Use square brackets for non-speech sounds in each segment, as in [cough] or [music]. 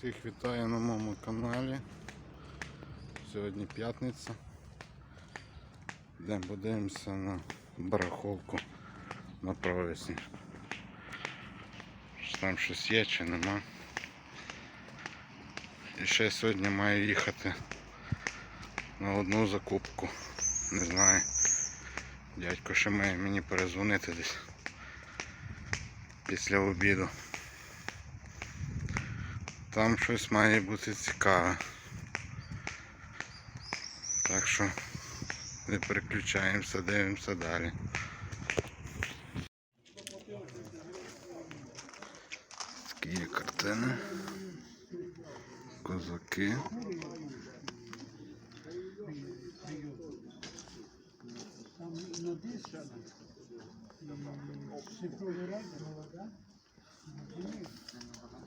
Всіх вітаю на моєму каналі. Сьогодні п'ятниця. Йдемо подивимося на барахолку на провесні. Там щось є чи нема. І ще сьогодні маю їхати на одну закупку. Не знаю. Дядько ще має мені перезвонити десь після обіду. Там щось має бути цікаве. Так що не переключаємося, дивимося далі. Такі є картини. Козаки. Там написано. Психолога молода.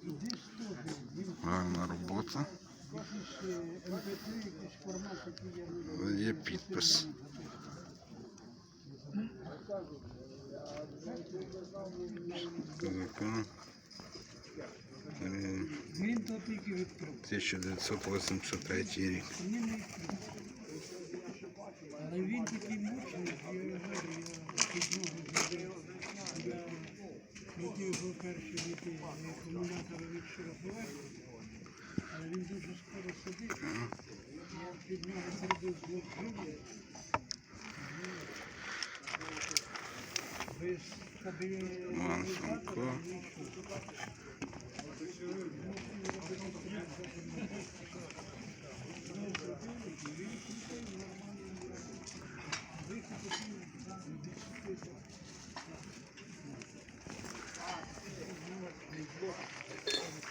Іди теж. Він Гарна робота. бачиш МП3 якийсь формат, який я не люблю. Є підпис. Козака. Е, Він то тільки 1983 рік. Але він такий мучений, я не я хотів його перші віти акумулятора від широковерху, але він дуже скоро сидить. Я під ногу зробив блок живлення. Без Іван Франко. Е,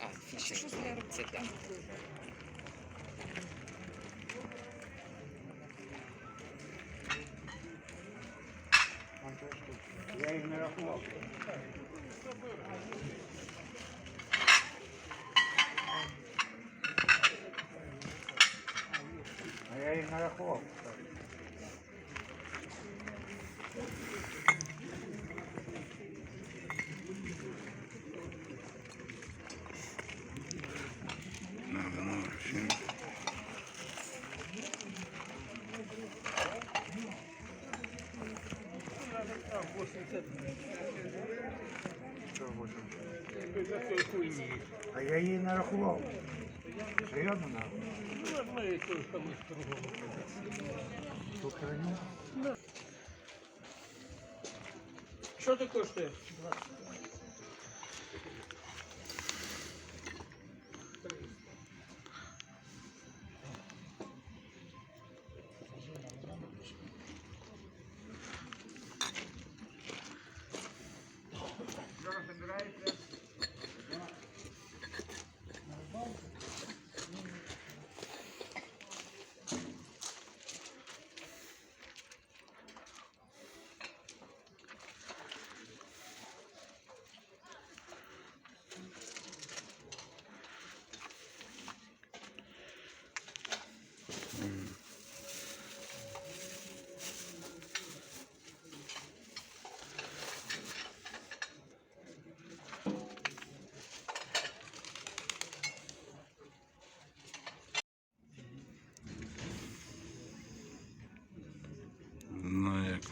А, що ж для руці там? Я їх не рахував. А я їх не рахував. На вино фільм. А я її не рахував. Серйозно не рахував? Що це коштує?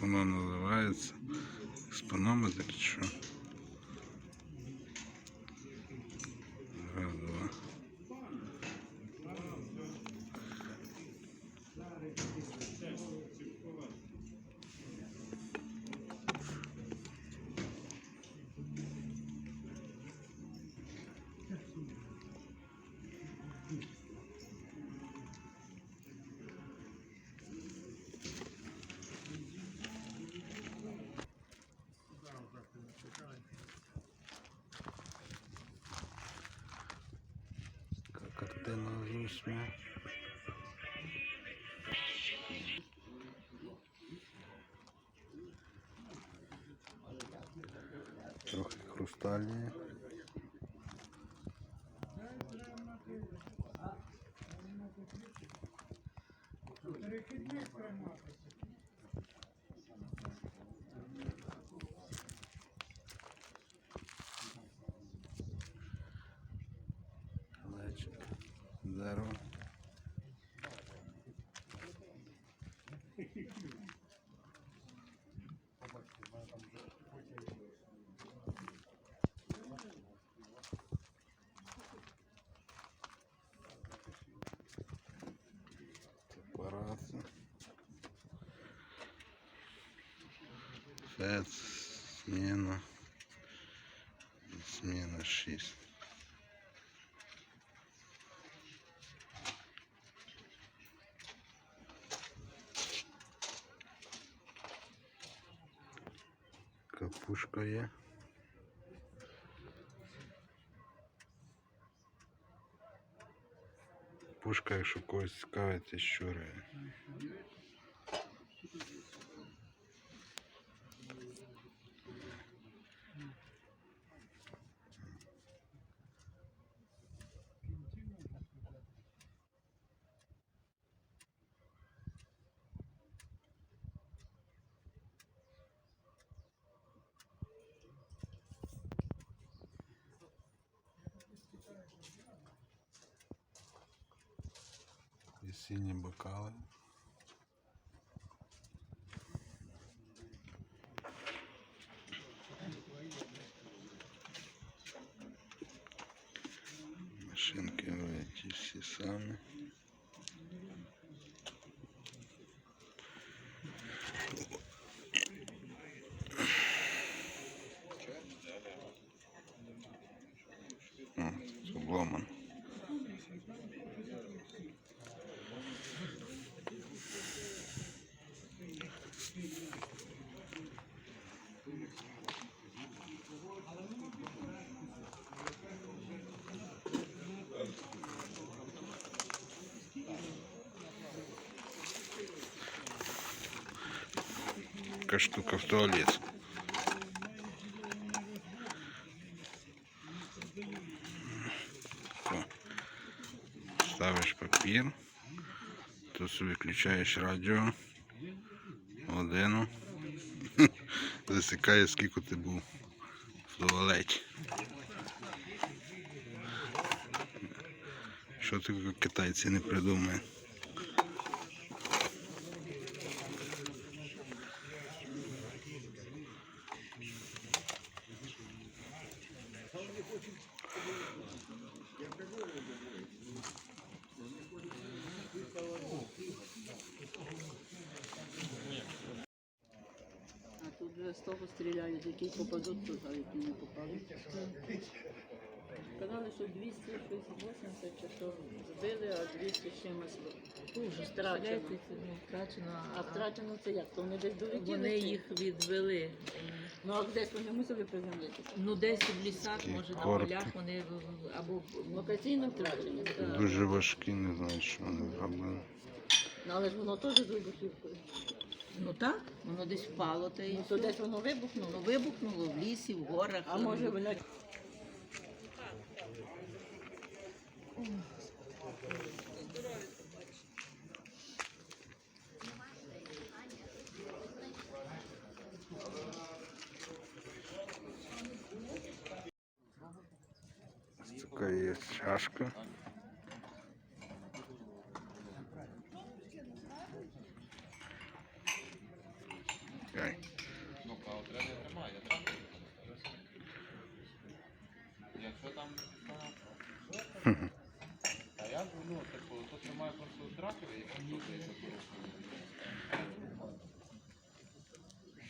Воно називається? Спанометр чи що? Трохи Фец, смена. Смена 6. Капушка є. Пушка, якщо когось цікавить, щури. Сині бокали. Така штука в туалет. Ставиш папір, тут собі включаєш радіо, годину, [laughs] засікає скільки ти був в туалеті. Що тільки китайці не придумають. А тут вже з того стріляють, які попадуть, то а які не попадуть. Казали, що 200, щось 80, чи що збили, а 200 чимось Дуже втрачено. ну, втрачено, А втрачено це як? То вони десь долетіли? вони їх відвели. Ну а десь вони мусили приземлитися. Ну десь в лісах, може на полях вони в- або Локаційно втрачені. Так. Дуже важкі, не знаю, що вони зробили. Ну, але ж воно теж з вибухівкою. Ну так, воно десь впало та і Ну, то все. десь воно вибухнуло. Ну, вибухнуло в лісі, в горах. А може воно Така є чашка. Ай. Якщо там. А я ну, типу, тут немає просто дракери, якщо тут є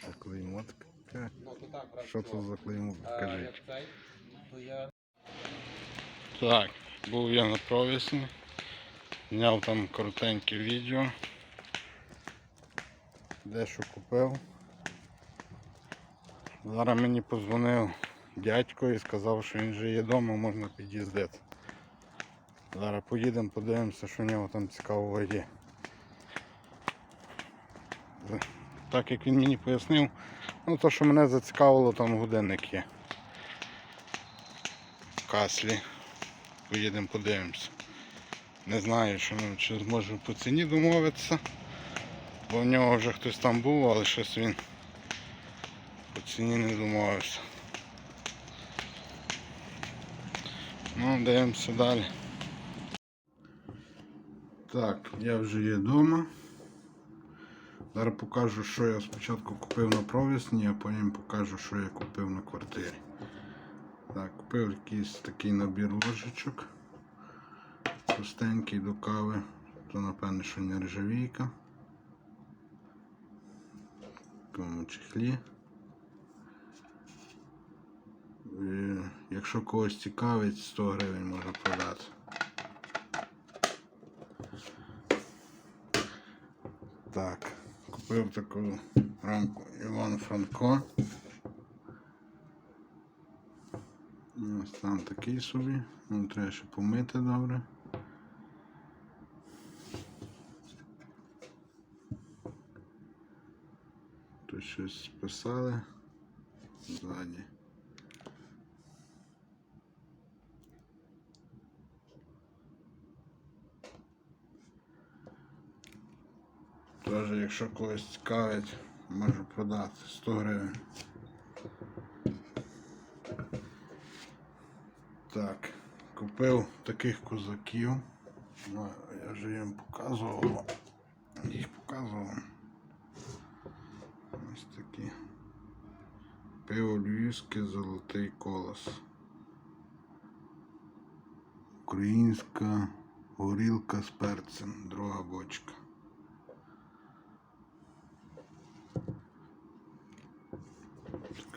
Це клеймо таке. Ну, то так, брат, Що це за клеймо? А, Покажіть. як цей, то я Так, був я на провісні. Зняв там коротеньке відео. Дещо купив. Зараз мені подзвонив дядько і сказав, що він вже є вдома, можна під'їздити. Зараз поїдемо, подивимося, що в нього там цікавого є. Так як він мені пояснив, ну то, що мене зацікавило, там годинник є. Каслі. Поїдемо подивимося. Не знаю, що, ну, чи зможу по ціні домовитися. Бо в нього вже хтось там був, але щось він по ціні не домовився. Ну, дивимося далі. Так, я вже є вдома. Зараз покажу, що я спочатку купив на провісні, а потім покажу, що я купив на квартирі. Так, купив якийсь такий набір ложечок. Пустенький до кави. То напевне, що нержавійка. В такому чехлі. Е, Якщо когось цікавить, 100 гривень можу продати. Так, купив таку рамку Іван Франко. Ось там такий собі. Ну, треба ще помити добре. Тут щось писали ззаді. Теж, якщо когось цікавить, можу продати 100 гривень. Так, купив таких козаків. Ну, я вже їм показував. Їх показував. Ось такі. Пиво львівське золотий колос. Українська горілка з перцем, друга бочка.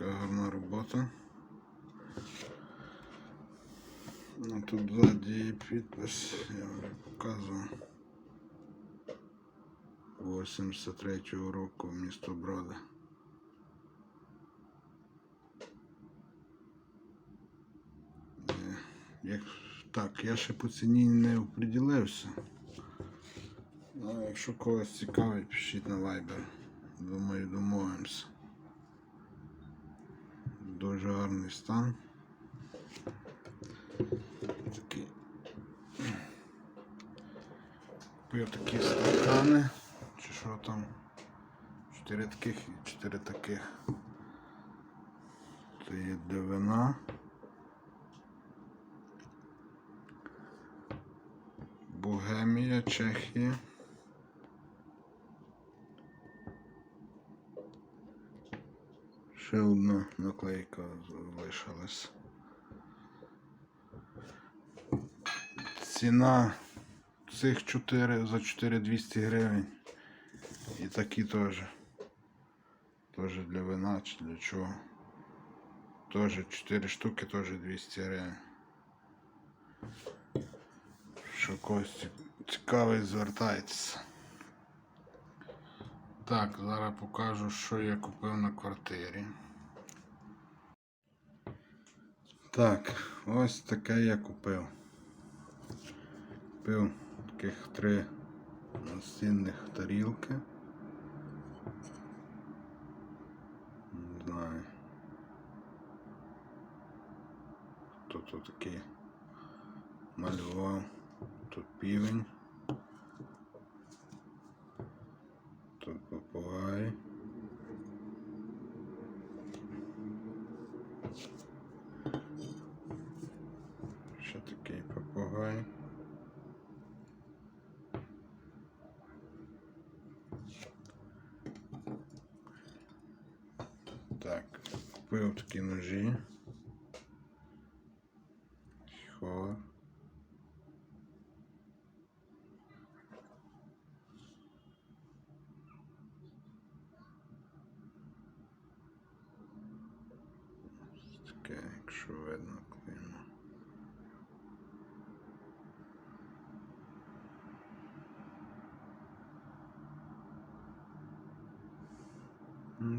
Така гарна робота. Ну, тут ззаді є підпис, я вже показував. 83-го року місто Брода. Е, Як... Так, я ще по ціні не оприділився. Ну, якщо когось цікавить, пишіть на Viber. Думаю, домовимося. Дуже стан. Купив такі стакани. Чи що там? Чотири таких і чотири таких. Це є для вина. Богемія, Чехія. Ще одна наклейка залишилась. Ціна цих 4 за 4200 гривень. І такі теж. Теж для вина чи для чого. Теж 4 штуки, теж 200 гривень. Що когось ці- цікавий, звертайтеся. Так, зараз покажу, що я купив на квартирі. Так, ось таке я купив. Купив таких три настінних тарілки. Не знаю. Хто тут такий малював. Тут півень. Тут попугай. Ще такий попугай. Так, купив такі ножі. Хо. Таке, якщо видно клеймо.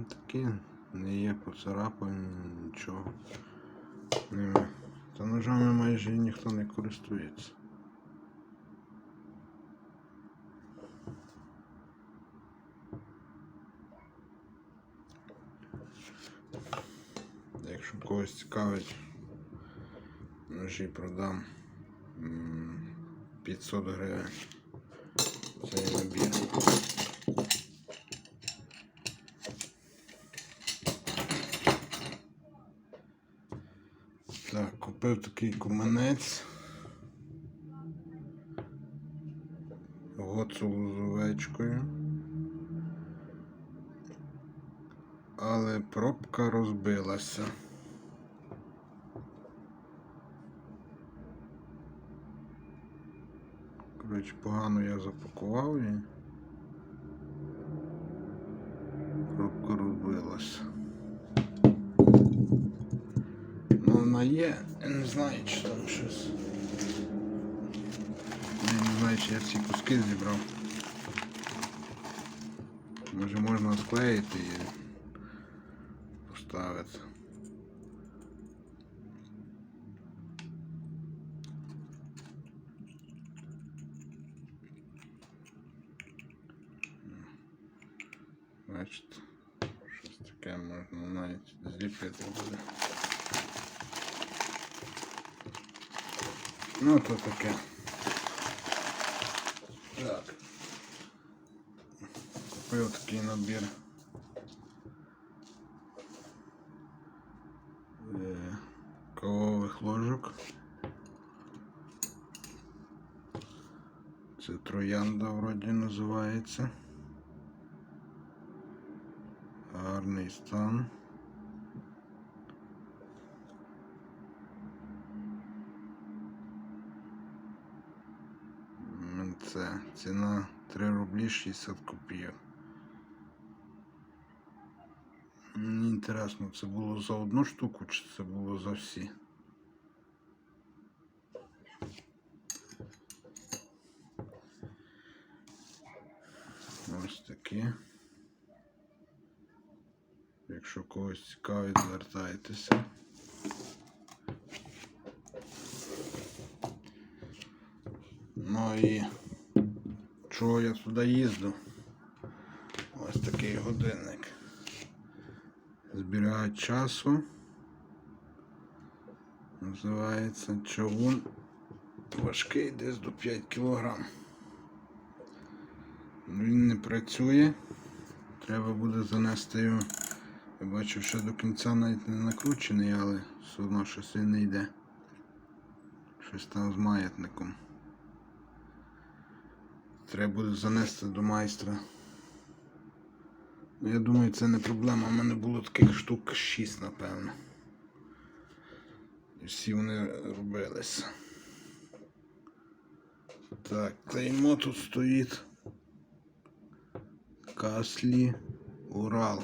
Такі не є поцарапань, нічого нема. Та ножами майже ніхто не користується. Якщо когось цікавить, ножі продам 500 гривень. Так, купив такий куманець. Гоцулу з овечкою. Але пробка розбилася. Коротше, погано я запакував її. Є, я не знаю, чи там щось. Я не знаю, чи я всі куски зібрав. Може можна склеїти і поставити. Бачите, щось таке можна навіть зліпити буде. Ну, то таке. Так. Купив такий набір. е, Кавових ложок. Це троянда вроді називається. Гарний стан. Ціна 3 рублі 60 копійок. Мені інтересно, це було за одну штуку чи це було за всі? Ось такі. Якщо когось цікавить, звертайтеся. Ну і чого я туди їздив? Ось такий годинник. Зберігають часу. Називається човун. Важкий десь до 5 кг. Він не працює. Треба буде занести його. Я бачу, що до кінця навіть не накручений, але все одно щось він не йде. Щось там з маятником. Треба буде занести до майстра. Ну, я думаю, це не проблема. У мене було таких штук 6, напевно. І всі вони робилися. Так, клеймо тут стоїть. Каслі Урал.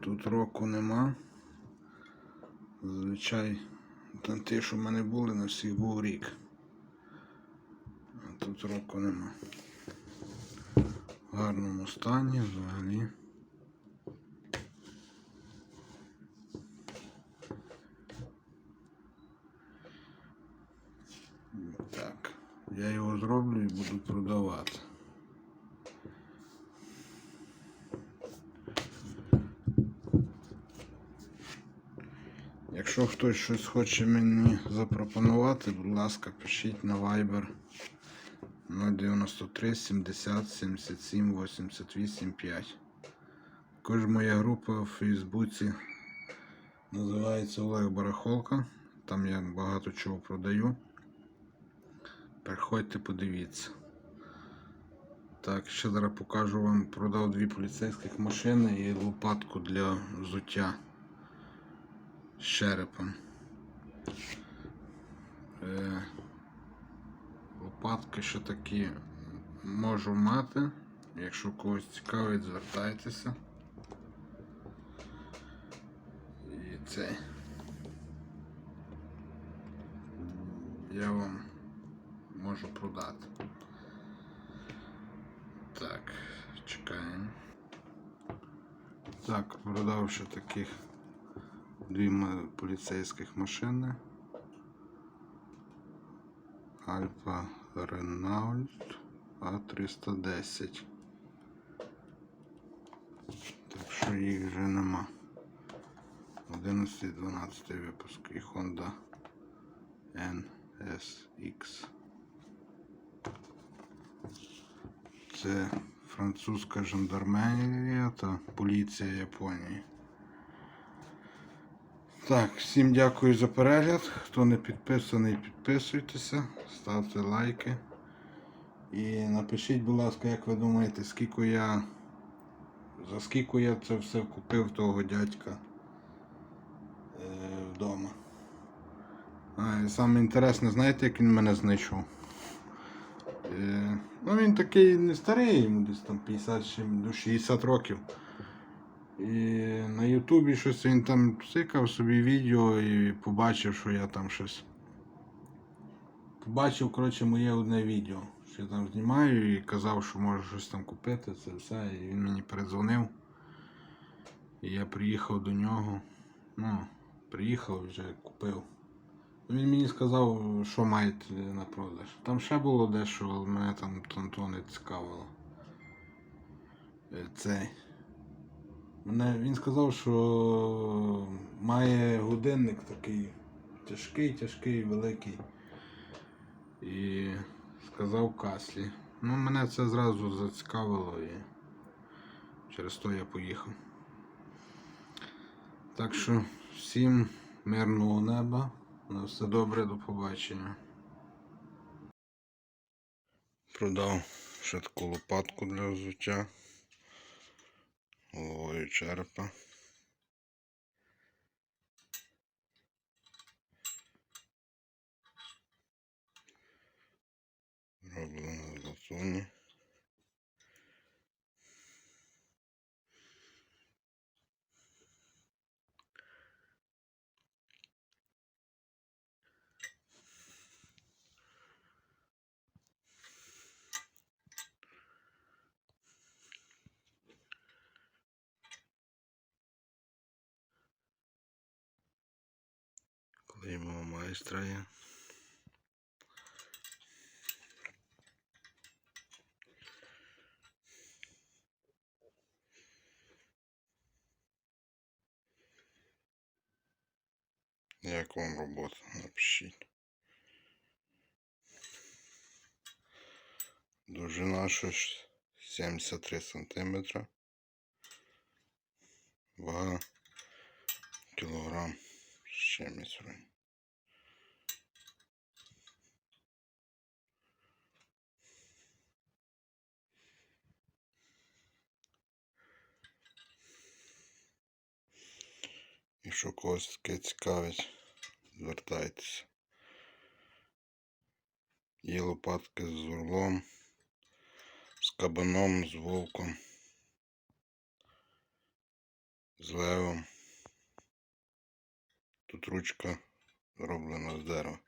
Тут року нема. Зазвичай там ті, що в мене були, на всіх був рік. Тут року нема. В гарному стані взагалі. Так, я його зроблю і буду продавати. Якщо хтось щось хоче мені запропонувати, будь ласка, пишіть на Viber 093 70 77 88 5. Також моя група в Фейсбуці називається Олег Барахолка. Там я багато чого продаю. Переходьте, подивіться. Так, ще зараз покажу вам, продав дві поліцейських машини і лопатку для взуття з черепом. Е, лопатки ще такі можу мати. Якщо когось цікавить, звертайтеся. І це. Я вам можу продати. Так, чекаємо. Так, продав ще таких дві поліцейських машини. Альфа Ренальд А310. Так що їх вже нема. 11-12 випуск і Honda NSX. Це французька жандармерія та поліція Японії. Так, всім дякую за перегляд. Хто не підписаний, підписуйтеся, ставте лайки. І напишіть, будь ласка, як ви думаєте, скільки я. За скільки я це все купив того дядька е, вдома. А, і саме інтересне, знаєте, як він мене знайшов? Е, ну він такий не старий, йому десь там 50 чи до 60 років. І на Ютубі щось він там цикав собі відео і побачив, що я там щось. Побачив, коротше, моє одне відео, що я там знімаю і казав, що може щось там купити, це все. І він мені передзвонив. І я приїхав до нього. Ну, приїхав вже купив. Він мені сказав, що маєте на продаж. Там ще було дещо, але мене там там то не цікавило. Е, Цей. Мене, він сказав, що має годинник такий тяжкий, тяжкий, великий. І сказав Каслі. Ну, мене це зразу зацікавило і через то я поїхав. Так що всім мирного неба. На все добре, до побачення. Продав ще таку лопатку для взуття. Головою черепа. Роблено з Клеймо майстра є. Як вам робота? Напишіть. Довжина щось 73 сантиметра. Вага кілограм з чимось. Якщо когось таке цікавить, звертайтеся. Є лопатки з орлом, з кабаном, з вовком, з левом. Тут ручка зроблена з дерева.